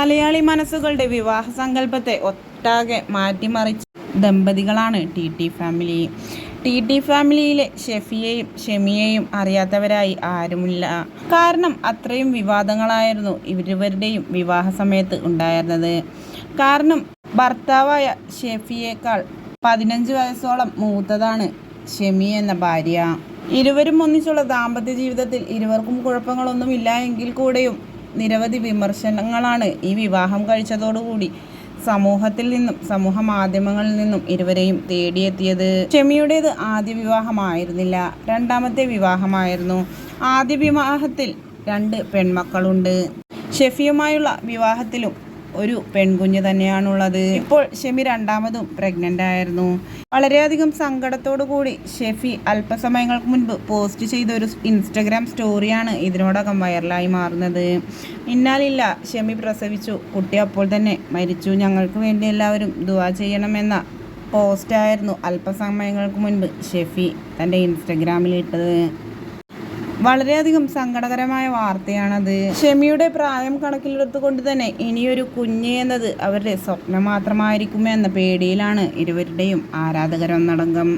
മലയാളി മനസ്സുകളുടെ വിവാഹ സങ്കല്പത്തെ ഒട്ടാകെ മാറ്റിമറിച്ച ദമ്പതികളാണ് T T family. T T ഫാമിലിയിലെ ഷെഫിയെയും ഷെമിയെയും അറിയാത്തവരായി ആരുമില്ല. കാരണം അത്രയും വിവാദങ്ങളായിരുന്നു ഇരുവരുടെയും വിവാഹ സമയത്ത് ഉണ്ടായിരുന്നത്. കാരണം ഭർത്താവായ ഷെഫിയേക്കാൾ പതിനഞ്ച് വയസ്സോളം മൂത്തതാണ് ഷെമി എന്ന ഭാര്യ. ഇരുവരും ഒന്നിച്ചുള്ള ദാമ്പത്യ ജീവിതത്തിൽ ഇരുവർക്കും കുഴപ്പങ്ങളൊന്നുമില്ല എങ്കിൽ കൂടെയും നിരവധി വിമർശനങ്ങളാണ് ഈ വിവാഹം കഴിച്ചതോടുകൂടി സമൂഹത്തിൽ നിന്നും സമൂഹ മാധ്യമങ്ങളിൽ നിന്നും ഇരുവരെയും തേടിയെത്തിയത്. ഷെമിയുടേത് ആദ്യ വിവാഹമായിരുന്നില്ല രണ്ടാമത്തെ വിവാഹമായിരുന്നു. ആദ്യ വിവാഹത്തിൽ രണ്ട് പെൺമക്കളുണ്ട്. ഷെഫിയുമായുള്ള വിവാഹത്തിലും ഒരു പെൺകുഞ്ഞ് തന്നെയാണുള്ളത്. ഇപ്പോൾ ഷെമി രണ്ടാമതും പ്രഗ്നന്റ് ആയിരുന്നു. വളരെയധികം സങ്കടത്തോടു കൂടി ഷെഫി അല്പസമയങ്ങൾക്ക് മുൻപ് പോസ്റ്റ് ചെയ്ത ഒരു ഇൻസ്റ്റഗ്രാം സ്റ്റോറിയാണ് ഇതിനോടകം വൈറലായി മാറുന്നത്. ഇന്നാലില്ല ഷെമി പ്രസവിച്ചു. കുട്ടി അപ്പോൾ തന്നെ മരിച്ചു. ഞങ്ങൾക്ക് വേണ്ടി എല്ലാവരും ദുവാ ചെയ്യണമെന്ന പോസ്റ്റായിരുന്നു അല്പസമയങ്ങൾക്ക് മുൻപ് ഷെഫി തന്റെ ഇൻസ്റ്റഗ്രാമിൽ ഇട്ടത്. വളരെയധികം സങ്കടകരമായ വാർത്തയാണത്. ഷെമിയുടെ പ്രായം കണക്കിലെടുത്തുകൊണ്ട് തന്നെ ഇനിയൊരു കുഞ്ഞ് എന്നത് അവരുടെ സ്വപ്നം മാത്രമായിരിക്കുമെന്ന പേടിയിലാണ് ഇരുവരുടെയും ആരാധകരൊന്നടങ്കം.